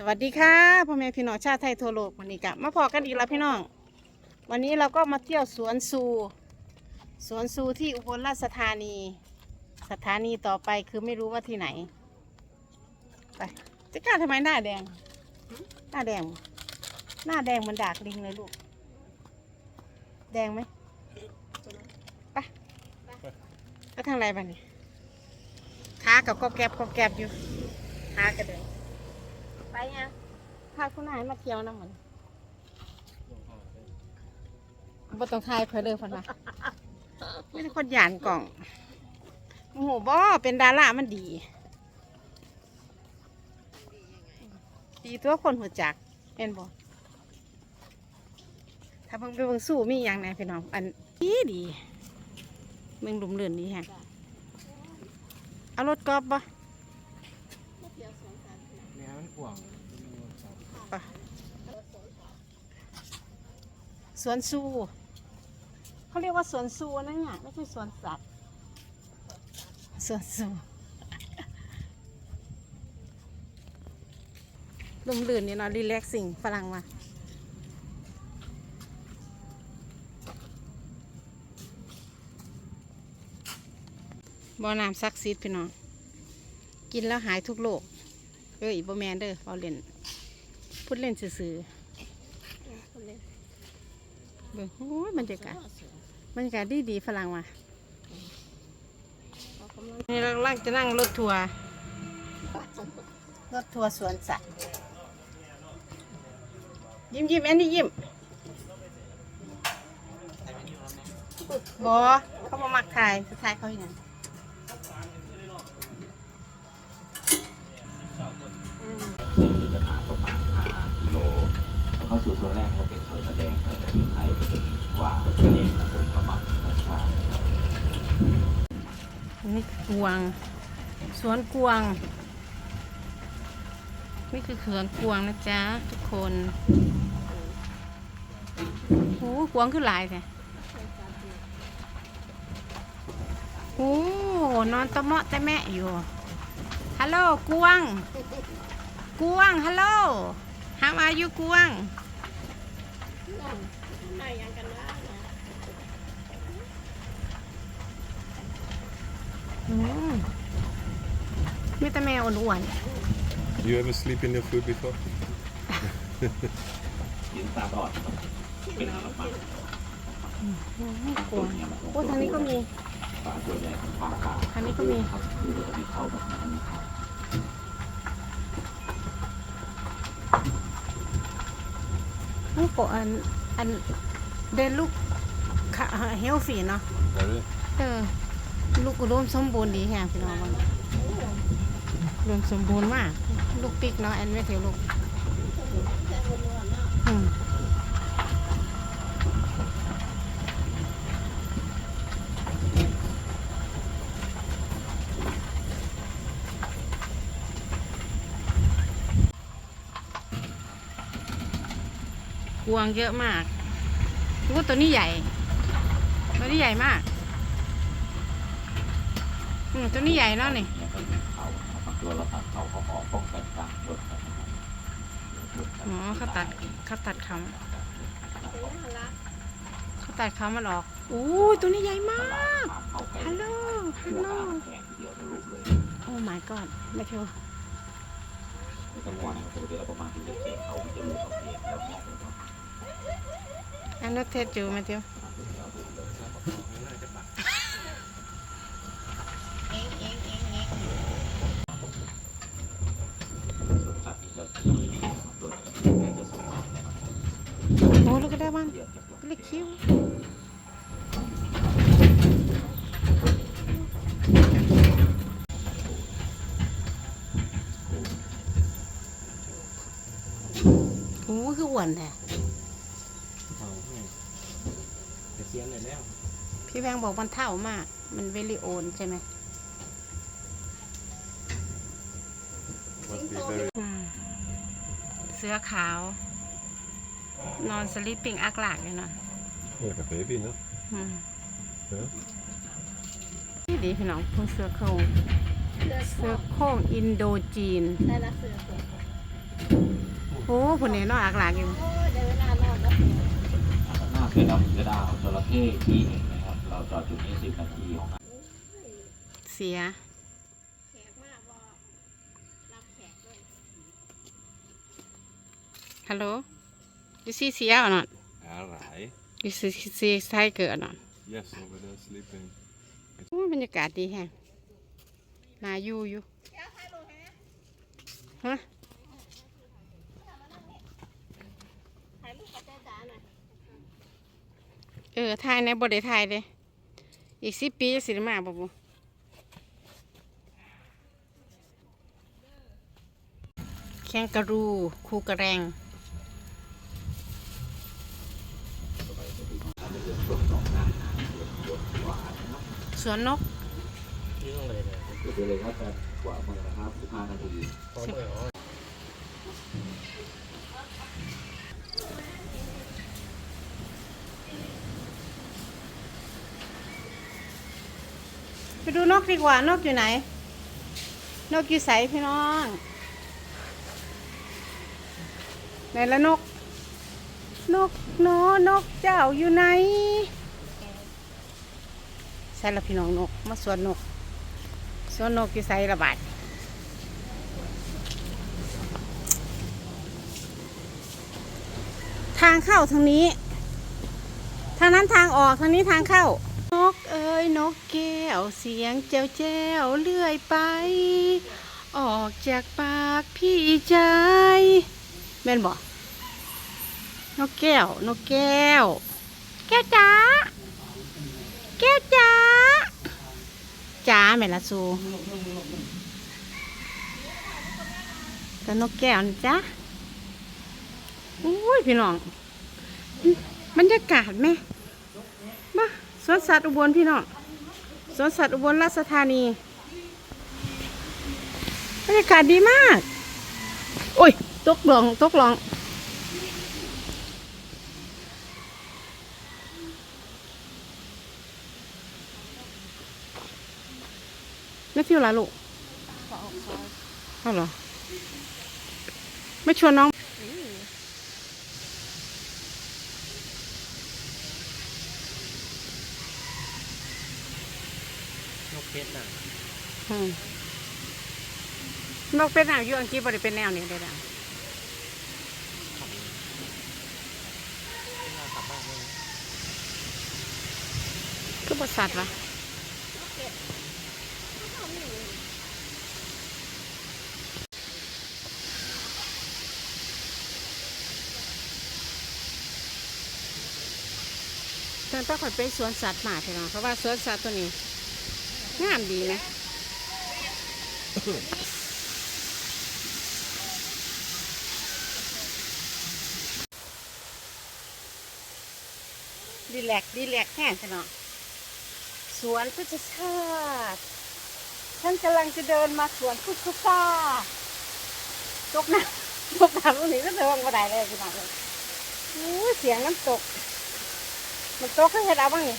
สวัสดีค่ะพ่อแม่พี่น้องชาติไทยทั่วโลกวันนี้กะมาพอกันอีกแล้วพี่น้อง วันนี้เราก็มาเที่ยวสวนซูสวนซูที่อุบลราชธานี สถานีต่อไปคือไม่รู้ว่าที่ไหนไปจะกล้าทำไมหน้าแดง หน้าแดง หน้าแดงเหมันดากลิงเลยลูก แดงไหมไปไปทางไรบ้านี่ขากับกอบแกบกอบแกบอยู่ขากระเดินไป ยังพาคุณนายมาเที่ยวน้ำเหมือนบ่ต้องทายเพื่อเลยพันละไม่ได้คนหยานกล่องโอ้โหบ่เป็นดารามันดี ดีตัวคนหัวจักเห็นบ่ถ้าเพิ่งไปเบิ่งสู้มีอย่างไหนพี่น้อง อันดีดีเมืองหลุมเรือนนี้ฮะเอารถกอล์ฟบ่ วงสวนซูเขาเรียกว่าสวนซูนั่นไงไม่ใช่สวนสัตว์สวนซูลมลื่นนี่เนาะรีแลกซิ่งฝรั่งมาบ่อน้ำซักซีดพี่น้อง กินแล้วหายทุกโรค เอ้ยบ่แมนเด้อเราเล่นพูดเล่นซื่อๆเบิ่งโอ้ยบรรยากาศบรรยากาศดีดีๆฝรั่งมานี่เรากำลังจะนั่งรถทัวร์รถทัวร์สวนสัตว์ยิ้มยิ้มแอนนี่ยิ้มบอเขามามักถ่ายสุดท้ายเขาอย่างนั้น กิโลเข้าสู่โซนแรกก็เป็นโซนแสดงที่ไทยกว่าคะแนนผมประมาณประชา นี่กวางสวนกวาง นี่คือเขื่อนกวางนะจ๊ะทุกคนโอ้กวางคือหลายแท้โอ้นอนตะเมาะต่แม่อยู่ฮัลโหลกวางกวางฮัลโหล How are you กวางอืม มีแต่แมวอ้วน You ever sleep in your food before? ยืนตาบอดเป็นอัลบั้มๆกวางโอ้ทางนี้ก็มีปลาตัวใหญ่ปลาขาวทางนี้ก็มีครับคือปกติเขาแบบนั้นลูกโกอันอันเดินลูกเฮลฟีเนาะ Very. เออลูกอุดมสมบูรณ์ดีแฮงพี่น้องมัน รวมสมบูรณ์มาก ลูกปิกเนาะแอนไม่เทียวลูกอืมกวางเยอะมากลูกตัวนี้ใหญ่ ตัวนี้ใหญ่มาก อืมตัวนี้ใหญ่แล้วนี่ เนี่ยก็เป็นเขาบางตัวเราตัดเขาเขาออกป้องกันการชนกันอ๋อเขาตัดเขาตัดเขาเขาตัดเขามันออกอู้ยตัวนี้ใหญ่มากเขาไปฮัลโหลฮัลโหลแข่งเดียวทะลุเลยโอ้ my god ไม่เท่าจังหวะนั้นเขาเดียวประมาณที่จะเขียนเขาจะรู้เขาเขียนแล้วแม่เป็นว่าอันนั้นเทสจูไม่เท่าสัต ว์จะขี่รถจะส่งมาเนี่ยโอ้ลูกก็ได้บ้างเล็กคิ้วโอ้คืออ้วนแท้เอาให้แต่เสียงเลยแล้ว พี่แบงค์บอกมันเท่ามาก มันเวลิโอนใช่ไหม Must be very. อืมเสื้อขาว นอนสลิปปิ้งอักหลากเลยเนาะ Like a baby, no? อืม Yeah. นี่ดีพี่น้องเพิ่งเสื้อโครงเสื้อโครงอินโดจีน ได้ละเสือสวยโอ้ผลเนี่ยนอนอักหลากอยู่หน้าเสือดำเสือดาวจระเข้ที่หนึ่งนะครับ เราจอดจุดนี้สิบนาทีของ เสีย ฮัลโหลยูซีเสียอะนอน Alright. ยูซีซีไทยเกิดอะนอน Yes, over there sleeping. โอ้ยบรรยากาศดีแฮงนาอยู่อยู่ฮะเออถ่ายในบได้ถ่ายเลยอีกสิบปีจะสิได้มาบ่บุแข้งกระรู คูกระแรง วนนกนี่ต้องเลยเลยจุดไปเลยครับแต่กว่ามือนะครับสิบห้านาทีพร้อมเลยอ๋อไปดูนกดีกว่านกอยู่ไหน นกอยู่ใสพี่น้องไหนละนก นกโนนกเจ้าอยู่ไหน ส่ละพี่น้องนก มาสวนนก สวนนกอยู่ใสระบาดทางเข้าทางนี้ ทางนั้นทางออกทางนี้ทางเข้า นกเอ้ยนกแก้วเสียงแจวแจวเลื่อยไป ออกจากปากพี่ใจแม่นบอกนกแก้ว นกแก้ว แก้วจ๋าแก้วจ๋า จ๋าแม่ละสูแต่นกแก้วนะจ๊ะอุ้ยพี่น้องบรรยากาศไหมมาสวนสัตว์อุบลพี่น้องสวนสัตว์อุบลราชธานีบรรยากาศดีมาก โอ้ยตกหลองตกหลอง ไม่เที่ยวละลูกเอาเหรอ ไม่ชวนน้องนกเพชรน่ะอืมนกเป็นแนวอยู่อังกฤษบริเป็นแนวนี้เลยนะที่น่าขับมากเลยคือบริษัทวะ ตอนป้าข่อยไปสวนสัตว์มาพี่น้องเพราะว่าสวนสัตว์ตัวนี้งามดีนะดีแลกดีแลกแห้งพี่น้องสวนพุทธชาติฉันกำลังจะเดินมาสวนพุทธชาติตกน้ำตกน้ำตรงนี้ก็เดินมาได้เลยพี่น้องเลยอู้เสียงน้ำตก มันตกขึ้นเห็ดเอาบ้างนี่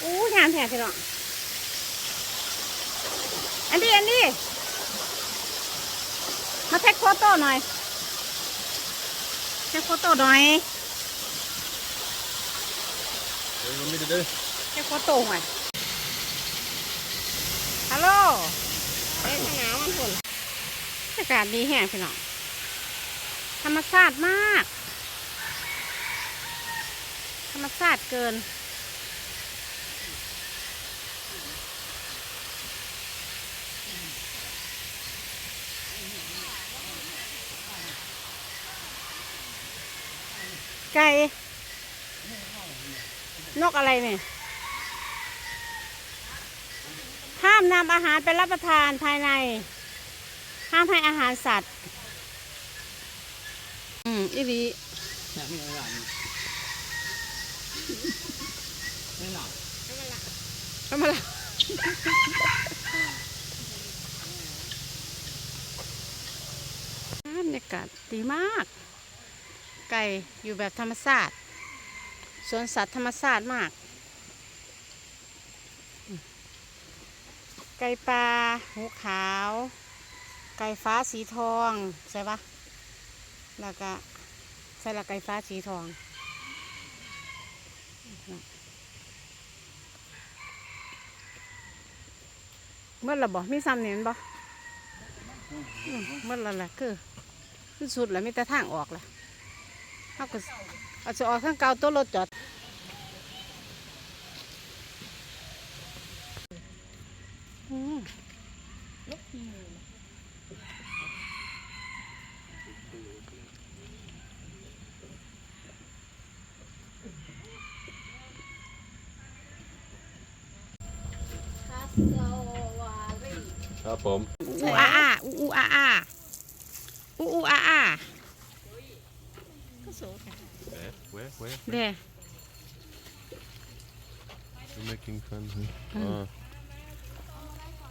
อู้งามแท้พี่น้องอันนี้อันนี้ มาเทคโฟโต้หน่อยเทคโฟโต้หน่อย What do you want me to do? เทคโฟโต้หน่อยฮัลโหลเอ้ยหนาวมันฝุ่นอากาศดีแห้งพี่น้องธรรมชาติมากธ รมชาติเกิน ไก่ นกอะไรเนี่ยห้ามนำอาหารไปรับประทานภายใน ห้ามให้อาหารสัตว์ อืมอีรีเนี่ยมีอะ ไม่หลับทำมาละบรรยากาศดีมาก ไก่อยู่แบบธรรมชาติสวนสัตว์ธรรมชาติมาก ไก่ปลาหูขาว ไก่ฟ้าสีทอง ใช่ปะแล้วก็ใส่ละไก่ฟ้าสีทอง เมื่อละบ่มีซ้ำเนี่ยม่นบ่อืมเมื่อละละคือคือสุดแล้วมีแต่ทางออกละเขาก็เอาจะออกข้างเก่าตัวรถจอดอืมคาสโซ ครับผมอูอาอาอูอูอาอาอูอูอาอาก็โสกัน Where? Where? Where? เด้ You're making fun, huh? Mm. Ah.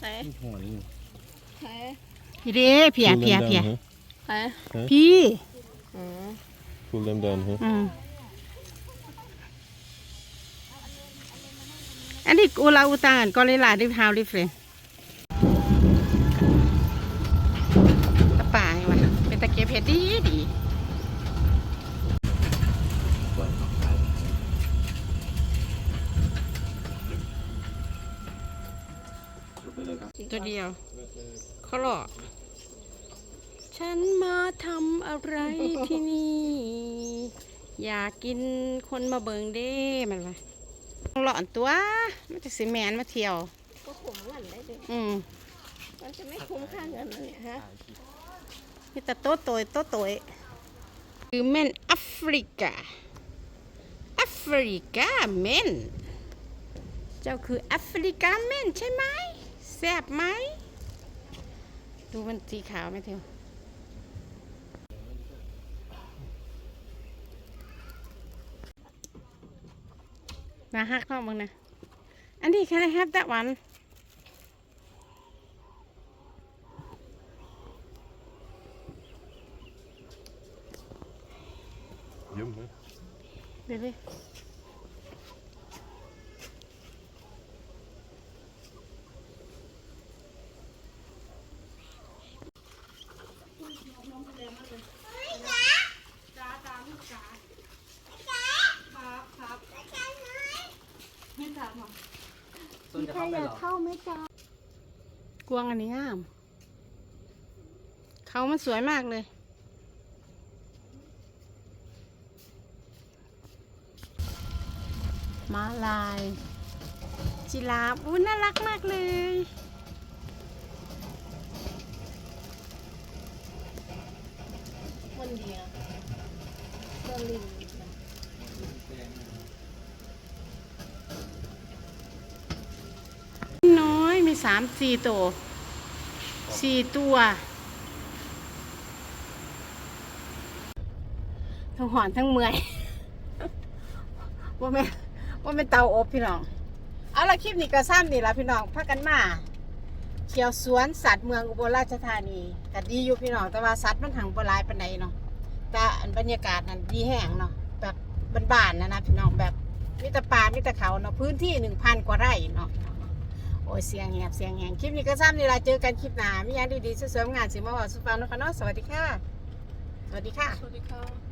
ใส่หัวนี่พี่เด้เพีย Pull เพีย them เพีย down, huh? พี่ Pull them down, huh? อืมอันนี้อูลาอูตานก็เลยลาดิฮาวดิเฟรนตะป่าไงวะ เป็นตะเกียบเห็ดดีดีส่วนของไก่ลงไปเลยครับตัวเดียวเขาหลอกฉันมาทำอะไรที่นี่ อยากกินคนมาเบิงเด้มันวะหลอนตัวมันจะสิแมนมาเที่ยว ก็คุ้มเงินได้ดิอืมมันจะไม่คุ้มค่าเงินนะเนี่ยฮะ มีแต่โต๊ะโตยโต๊ะโตยคือแมนแอฟริกาแอฟริกาเมนเจ้าคือแอฟริกาเมนใช่ไหมแซ่บไหมดูมันสีขาวไหมเทียวมาฮักเข้ามึงนะ อันนี้ can I have that one Baby. Dạ, ใครอยากเข้าไหมจ๊ะกวางอันนี้งาม เขามันสวยมากเลย ม้าลาย จิราฟอู้น่ารักมากเลยคนเดียวเบอร์ลินน้อยมีสามสี่ตัวสี่ตัวทั้งหอนทั้งเมื่อยว่าแม่ เป็นเตาอบพี่น้อง เอาละคลิปนี้ก็ซ้ำนี่ละพี่น้องพักกันมาเที่ยวสวนสัตว์เมืองอุบลราชธานีก็ดีอยู่พี่น้องแต่ว่าสัตว์มันหังบหลายปานใดเนาะแต่บรรยากาศนั้นดีแห้งเนาะแบบบ้านๆนะนะพี่น้องแบบมีแต่ป่ามีแต่เขาเนาะพื้นที่หนึ่งพันกว่าไร่เนาะโอ้ยเสียงแหบเสียงแหงคลิปนี้ก็ซ้ำนี่ละเจอกันคลิปหน้ามีอย่างดีๆสวยๆงานสิมาบอกสุฟังนะคะเนาะสวัสดีค่ะ สวัสดีค่ะสวัสดีค่ะ